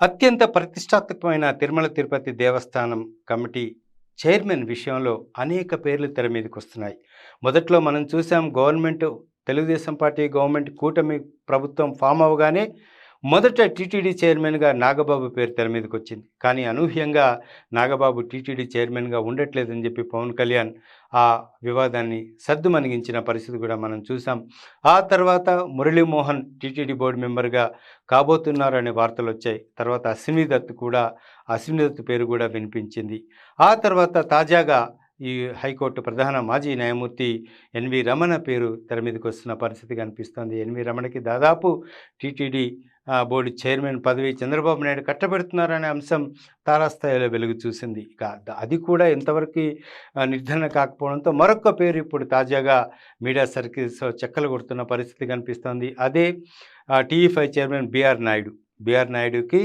అత్యంత ప్రతిష్టాత్మకమైన తిరుమల తిరుపతి దేవస్థానం committee chairman విషయంలో అనేక పేర్లు తెర మీదకి వస్తున్నాయి. మొదట్లో మనం చూసాం గవర్నమెంట్ తెలుగుదేశం పార్టీ గవర్నమెంట్ కూటమి ప్రభుత్వం ఫామ్ అవగానే మొదట టీటీడీ చైర్మన్గా నాగబాబు పేరు తెర మీదకి వచ్చింది కానీ అనూహ్యంగా నాగబాబు టీటీడీ చైర్మన్గా ఉండట్లేదని చెప్పి పవన్ కళ్యాణ్ ఆ వివాదాన్ని సద్దుమణిగించిన పరిస్థితి కూడా మనం చూసాం. ఆ తర్వాత మురళీమోహన్ టీటీడీ బోర్డు మెంబర్గా కాబోతున్నారనే వార్తలు వచ్చాయి. తర్వాత అశ్విని దత్ కూడా అశ్విని దత్ పేరు కూడా వినిపించింది. ఆ తర్వాత తాజాగా ఈ హైకోర్టు ప్రధాన మాజీ న్యాయమూర్తి ఎన్వి రమణ పేరు తెర మీదకి వస్తున్న పరిస్థితి కనిపిస్తోంది. ఎన్వి రమణకి దాదాపు టీటీడీ బోర్డు చైర్మన్ పదవి చంద్రబాబు నాయుడు కట్టబెడుతున్నారనే అంశం తారాస్థాయిలో వెలుగు చూసింది. ఇక అది కూడా ఇంతవరకు నిర్ధారణ కాకపోవడంతో మరొక పేరు ఇప్పుడు తాజాగా మీడియా సర్కిల్స్ చెక్కలు కొడుతున్న పరిస్థితి కనిపిస్తోంది. అదే TV five chairman BR Naidu. BR నాయుడుకి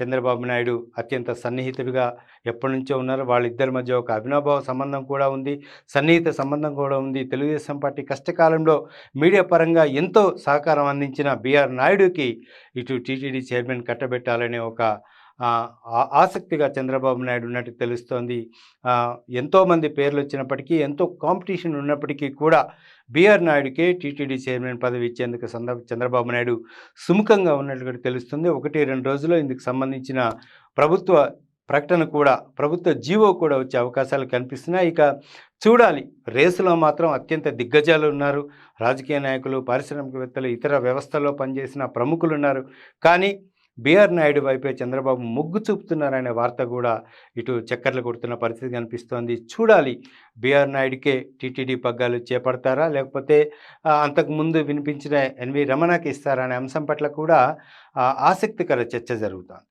చంద్రబాబు నాయుడు అత్యంత సన్నిహితుడిగా ఎప్పటి నుంచో ఉన్నారు. వాళ్ళిద్దరి మధ్య ఒక అవినాభావ సంబంధం కూడా ఉంది. సన్నిహిత సంబంధం కూడా ఉంది. తెలుగుదేశం పార్టీ కష్టకాలంలో మీడియా పరంగా ఎంతో సహకారం అందించిన బీఆర్ నాయుడుకి ఇటు టీటీడీ చైర్మన్ కట్టబెట్టాలనే ఒక ఆసక్తిగా చంద్రబాబు నాయుడు ఉన్నట్టు తెలుస్తోంది. ఎంతోమంది పేర్లు వచ్చినప్పటికీ ఎంతో కాంపిటీషన్ ఉన్నప్పటికీ కూడా బీఆర్ నాయుడుకే టీటీడీ చైర్మన్ పదవి ఇచ్చేందుకు సంద చంద్రబాబు నాయుడు సుముఖంగా ఉన్నట్టుగా తెలుస్తుంది. ఒకటి రెండు రోజుల్లో ఇందుకు సంబంధించిన ప్రభుత్వ ప్రకటన కూడా ప్రభుత్వ జీవో కూడా వచ్చే అవకాశాలు కనిపిస్తున్నాయి. ఇక చూడాలి. రేసులో మాత్రం అత్యంత దిగ్గజాలు ఉన్నారు. రాజకీయ నాయకులు పారిశ్రామికవేత్తలు ఇతర వ్యవస్థలో పనిచేసిన ప్రముఖులు ఉన్నారు. కానీ బీఆర్ నాయుడు వైపే చంద్రబాబు మొగ్గు చూపుతున్నారనే వార్త కూడా ఇటు చక్కర్లు కొడుతున్న పరిస్థితి కనిపిస్తోంది. చూడాలి బీఆర్ నాయుడికే టీటీడీ పగ్గాలు చేపడతారా? లేకపోతే అంతకుముందు వినిపించిన ఎన్వి రమణకి ఇస్తారా అనే అంశం పట్ల కూడా ఆసక్తికర చర్చ జరుగుతోంది.